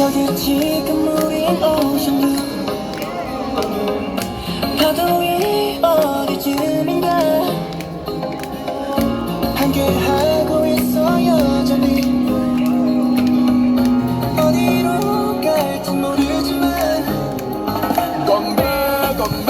저기 지금 우린 오션 뷰 파도이 어디쯤인가. 한결하고 있어 여전히. 어디로 갈지 모르지만. 건배 건배.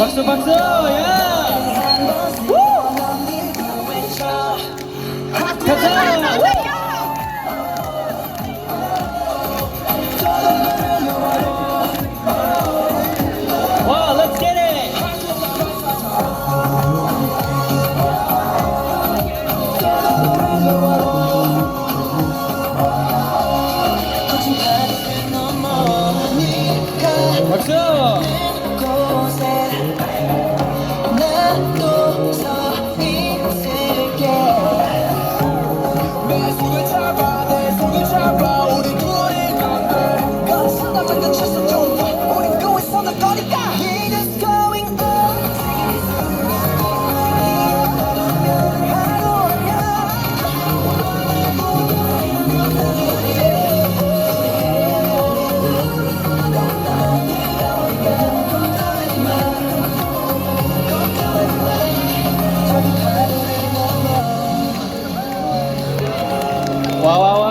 박수 박수 예! 우! 가자! 우! 박수! Oh, Uau, uau, uau.